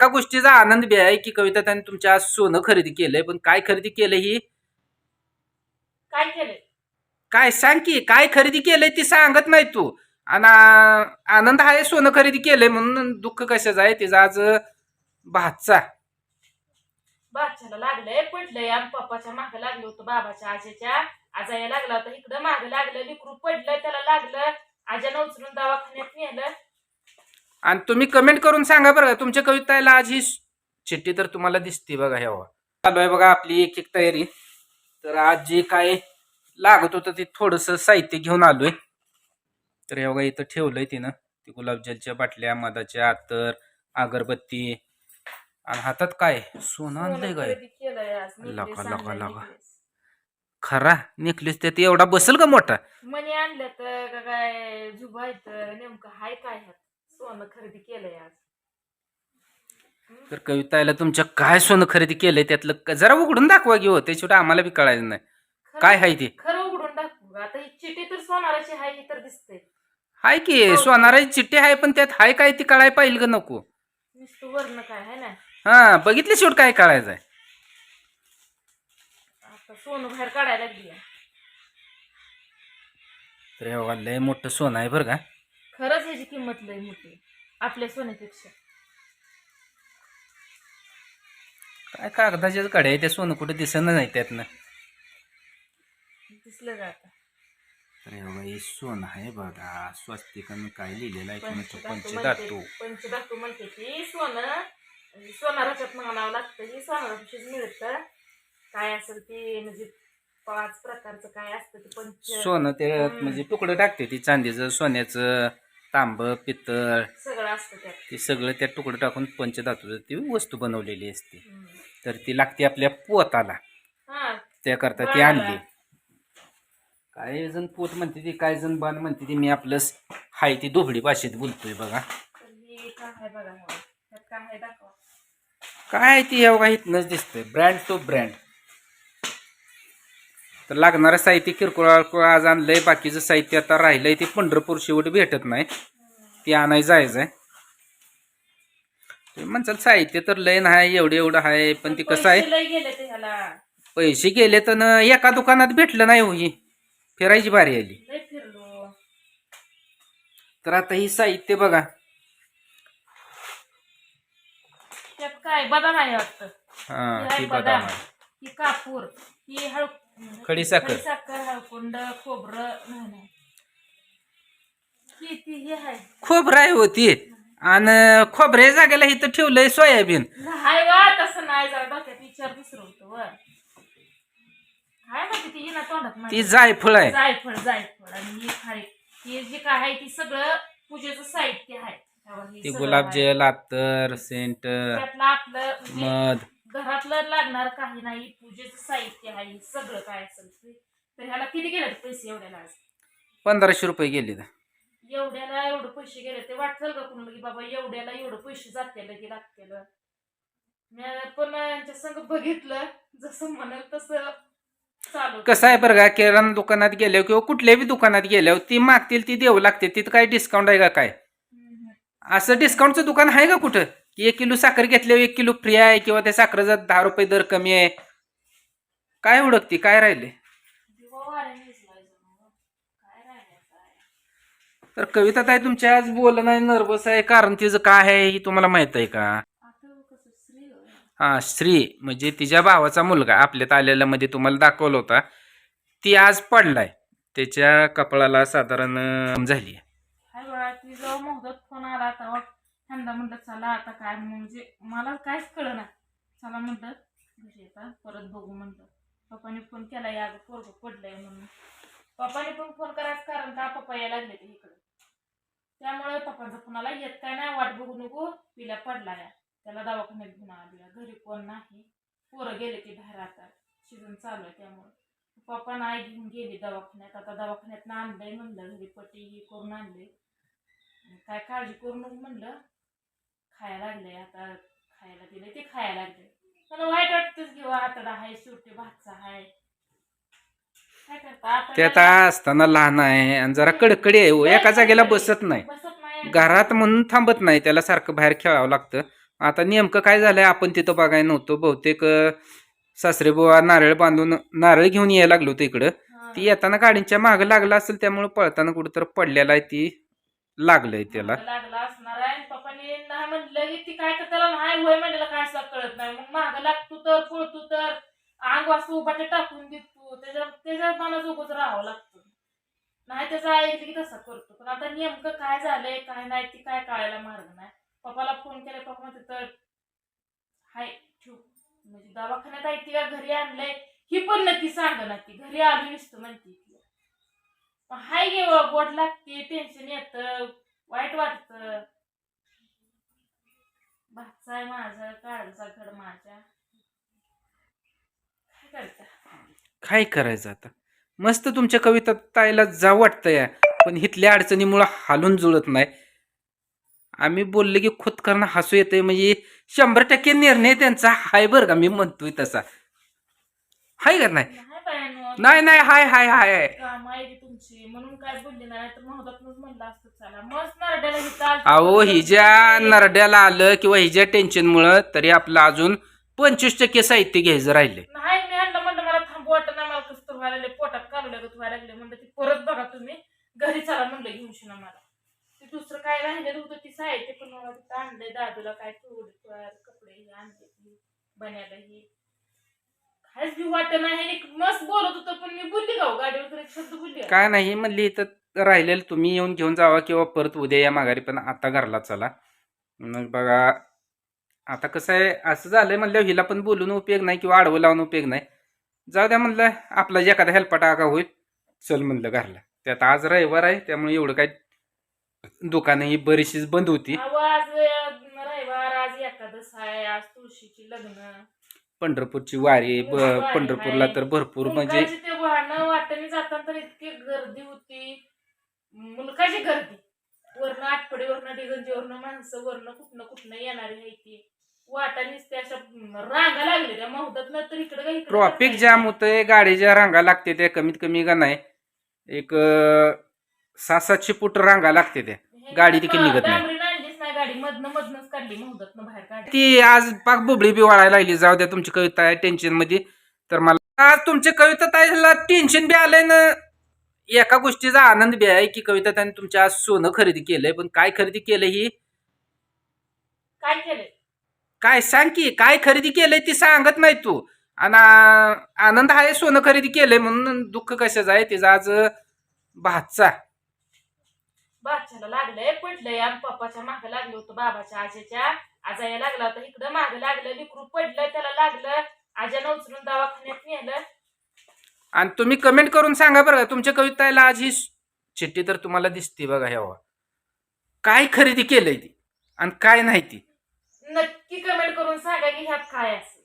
एका गोष्टीचा आनंद बी आहे की कविता त्याने तुमच्या सोनं खरेदी केलंय पण काय खरेदी केलं ही? काय केलंय? काय सांग की काय खरेदी केलंय ती सांगत नाही तू. आणि आनंद आहे सोनं खरेदी केलंय म्हणून दुःख कशाचं आहे? तिचा आज भातचा. बादशाला लागलंय पडलंय. आम पप्पाच्या मागे लागलं होतं बाबाच्या आजीच्या. आजाया लागला होता इकडं मागे लागलं लिकरू पडलं त्याला लागलं. आज्यानं उचलून दवाखान्यात नेलं. आणि तुम्ही कमेंट करून सांगा बरं का तुमच्या कविताला आज ही चिठ्ठी तर तुम्हाला दिसते बघा ह्यावा चालू आहे बघा आपली एक एक तयारी. तर आज जे काय लागत होतं ते थोडंसं साहित्य घेऊन आलोय. तर हे बघा इथं ठेवलंय तिनं. ते गुलाबजलच्या बाटल्या मधाच्या अत्तर अगरबत्ती. आणि हातात काय? सोनं आणलंय काय? लका, लका, लका. खरा नेकलेस त्यात एवढा बसेल का मोठा? मणी आणलं तर काय तर नेमकं हाय काय सोनं खरेदी केलंय आज. तर कविताला तुमच्या काय सोनं खरेदी केलंय त्यातलं क- जरा उघडून दाखवा घेऊ त्याच्यावर आम्हाला बी कळायचं नाही. खरं- काय आहे ते? खरं उघडून टाकू आता ही चिठी तर सोनाराची हाय ही तर दिसते. हाय की सोनाराची चिठ्ठी आहे पण त्यात हाय काय ती कळाय पाहिजे का नको. नुसतं वर्ण काय आहे ना? हा बघितली शेवट काय कळायचंय. आता सोनं बाहेर काढायला लागली तर हे बघा, लय मोठं सोनं आहे बरं का. खरंच ह्याची किंमत लय मोठी आपल्या सोन्यापेक्षा. काय कागदाच्याच कडे आहे ते सोनं कुठे दिसत नाही त्यातनं. दिसलं का आता? हे बघा हे सोनं आहे बघा स्वस्तिकन काय लिहिलेलं आहे कोणाचं? पंचधातू पंचधातू म्हणते पंचधातू. म्हणते की सोनं. म्हणजे सोनाराच्यात म्हणावं लागतं ही सोनारापाशीच मिळतं. काय असेल ते म्हणजे पाच प्रकारचं काय असतं ते पंच सोनं ते. म्हणजे तुकडं टाकते ती चांदीचं सोन्याचं. तांब पितळ सगळं असतं त्यात. ते सगळं त्या तुकडं टाकून पंचधातूचं ती वस्तू बनवलेली असते. तर ती लागते आपल्या पोताला. हा. त्याकरता ती. आणली. काय जण पोत म्हणते ती काय जण बाण म्हणते ती मी आपलं हाय ती दोबडी भाषेत बोलतोय बघा. तर हे काय आहे बघा. त्यात काय आहे दाखवा. काय ती एवढा इथनच दिसतंय. ब्रँड टू ब्रँड तर लागणारं साहित्य किरकोळ आज आणलंय बाकीचं साहित्य आता राहिलंय ते पंढरपूर शेवट भेटत नाही. ते आणाय जायचंय. ते म्हणचाल साहित्य तर लय नाही एवढं एवढं आहे पण ते कसं आहे? पैसे गेले तर न एका दुकानात भेटलं नाही हो ही. फिरायची बारी आली. तर आता ही साहित्य बघा. काय? बदाम आहे वाटतं. हा आहे बदाम आहे. ही कापूर ही हळ खडीसाखर. साखर हळकुंड खोबरं ही हे आहे? खोबराय होती आणि खोबऱ्या जागेला इथं ठेवलंय सोयाबीन. हाय वा तसं नाही जरा डोक्यात विचार दुसरं होतं वर. काय माहिती ती येणार तोंडात ती माझ्या. जायफळ आहे. जायफळ जायफळ. आणि ही हे जे काय आहे ती सगळं पूजेचं साहित्य आहे. हे ती सगळं गुलाबजल अत्तर सेंट. त्यातलं आपलं म्हणजे मध. घरातलं लागणार काही नाही पूजेचं साहित्य आहे सगळं काय असेल ते. तर ह्याला किती गेले पैसे एवढ्याला आज? पंधराशे रुपये गेले एवढ्याला एवढं पैसे गेले ते वाटलं का कुणाला की बाबा एवढ्याला एवढं पैसे जातील की लागतील मी पण यांच्या संग बघितलं जसं म्हणाल तसं चालू कसं आहे बरं का किराणा दुकानात गेल्यावर किंवा कुठल्याही दुकानात गेल्यावर ती मागतील ती देऊ लागते तिथं काय डिस्काउंट आहे का काय. असं डिस्काउंटचं दुकान आहे का कुठं? की एक किलो साखर घेतल्यावर एक किलो फ्री आहे किंवा त्या साखरेचा दहा रुपये दर कमी आहे? काय हुडकती काय राहिले? तर कविता ताई तुमच्या आज बोलणं नाही नर्वस आहे. कारण तिचं काय आहे हे तुम्हाला माहीत आहे का? हा श्री म्हणजे तिच्या भावाचा मुलगा. आपल्यात आलेला मध्ये तुम्हाला दाखवला होता. ती आज पडलाय. त्याच्या कपाळाला साधारण झाली झाली ह्यांदा म्हणलं चला आता काय म्हणजे मला काहीच कळलं ना चला म्हणलं घरी येता परत बघू म्हणलं. पप्पाने फोन केला या पोरग पडलंय म्हणून. पप्पाने पण फोन करायचं कारण का पप्पा यायला लागले ते इकडे. त्यामुळे पप्पांचा कुणाला येत काय नाही वाट बघू नको पिल्या पडला या. त्याला दवाखान्यात घेऊन आली घरी कोण नाही. पोरं गेले ते बाहेर आता. सीझन चालू आहे त्यामुळे. पप्पा नाही घेऊन गेली दवाखान्यात. आता दवाखान्यात आणलंय म्हणलं घरी पट्टी ही करून आणले काय काळजी करू नको म्हणलं. खायला लागले आता खायला दिले ते खायला लागले मला वाईट वाटतंच किंवा आतडा आहे शेवटी भातचा आहे काय करता? ते आता असताना लहान आहे आणि जरा कडकडी आहे हो. एका जागेला बसत नाही. बसत नाही घरात म्हणून थांबत नाही त्याला सारखं बाहेर खेळावं लागतं. आता नेमकं काय झालंय आपण तिथं बघायला नव्हतो. बहुतेक अं, सासरे बुवा नारळ बांधून नारळ घेऊन यायला लागलो होतो इकडं. हा. ती येताना गाडीच्या मागं लागला असेल त्यामुळे पळताना कुठं पडलेला आहे ती. लागलंय त्याला. लागला असणार आहे. पप्पाने नाही म्हणलं की ती काय तर त्याला नाही होय म्हणलेलं काय असं कळत नाही. मग मागं लागतो तर पळतो तर अंग वाजतो उभाटे टाकून देतो. त्याच्या त्याच्या मनाजोगच राहावं लागतं. नाही त्याचा ऐकलं की तसा करतो. पण आता नेमकं काय झालंय काय नाही ती काय कळायला मार्ग नाही. पप्पाला फोन केला पप्पा म्हणते तर हाय ठेव. म्हणजे दवाखान्यात आहे ती का? घरी आणलंय. ही पण नक्की सांग ना ती. घरी आली नसतं म्हणते हाय गे बोट लागते टेन्शन येतं वाईट वाटत. आहे माझा काळचा घड माझ्या. काय करता काय करायचं आता? मस्त तुमच्या कविता ताईला जा वाटतंय पण इथल्या अडचणीमुळं हालून जुळत नाही. आम्ही बोलले की खुद करणं हसू येते म्हणजे शंभर टक्के निर्णय त्यांचा हाय बरं का मी म्हणतोय तसा. हाय का नाही? नाही नाही हाय हाय हाय हाय. काम आहे की तुमची म्हणून काय बोलली नाही तर महोदयातूनच म्हणलं असतं चला. मस्त नरड्याला हिचं. अहो हिज्या नरड्याला आलं किंवा हिज्या टेन्शनमुळं तरी आपलं अजून पंचवीस टक्के साहित्य घ्यायचं राहिले. नाही मी आणलं म्हणलं मला थांबू वाटत नाही मला कसं तर व्हायला लागले पोटात कालू लागत व्हायला लागले म्हणलं ती परत बघा तुम्ही घरी चला म्हणलं घेऊन शिना मला. ते दुसरं काय राहिलेलं होतं ती साहित्य पण मला तिथं आणलंय दादूला काय थोडे कपडे हे आणले बन्याला ही. काहीच वाटत नाही मस्त बोलत होतं पण मी बोलली का हो? गाडीवर तर एक शब्द बोलली का? काय नाही म्हणली इथं राहिलेलं तुम्ही येऊन घेऊन जावा किंवा परत उद्या या माघारी पण आता घरला चला मग बघा आता कसं आहे असं झालंय म्हणल्यावर हिला पण बोलून उपयोग नाही किंवा आडवं लावून उपयोग नाही जाऊ द्या म्हणलं आपला जे एखादा हेल्पा टाका होईल चल म्हणलं घरला त्यात आज रविवार आहे त्यामुळे एवढं काय दुकानंही बरीचशीच बंद होती अं, रविवार आज आहे आज तुळशीची लग्न पंढरपूरची वारी ब वारी पंढरपूरला. तर भरपूर म्हणजे मुलकाची ते वाहनं वाटेने जाताना तर इतकी गर्दी होती. मुलकाची गर्दी. वरनं डिगंजीवरनं माणसं वरनं कुठनं कुठनं येणारी आहे ती. वाटानीच त्या अशा रांगा लागल्या त्या महुदातनं तर इकडं का इकडं ट्रॉफिक जाम होतंय गाडीच्या रांगा लागते त्या कमीत कमी का नाही एक अं, सहा सातशे फूट रांगा लागते त्या. गाडी देखील निघत नाही. काढली महुदातनं बाहेर काढली. ती आज पाक बुबळी बी वाळायला लागली जाऊ द्या तुमची कविता आहे टेन्शनमध्ये. तर मला आज तुमची कविता ताईला टेन्शन बी आलंय ना. एका गोष्टीचा आनंद बी आहे की कविता ताईने तुमच्या आज सोनं खरेदी केलंय पण काय खरेदी केलंय ही? काय केलंय? काय सांग की काय खरेदी केलंय ती सांगत नाही तू. आणि आनंद आहे सोनं खरेदी केलंय म्हणून दुःख कशाचं आहे? तिचा आज भातचा. बादशाला लागलंय पडलंय. आम पप्पाच्या मागे लागलं होतं बाबाच्या आजीच्या. आजाया लागला होता इकडं मागे लागलं लिकरू पडलं त्याला लागलं. आज्यानं उचलून दवाखान्यात नेलं. आणि तुम्ही कमेंट करून सांगा बरं का तुमच्या कविताला आज ही चिठ्ठी तर तुम्हाला दिसते बघा ह्यावा काय खरेदी केलंय ती आणि काय नाही ती? नक्की कमेंट करून सांगा की ह्यात काय असं.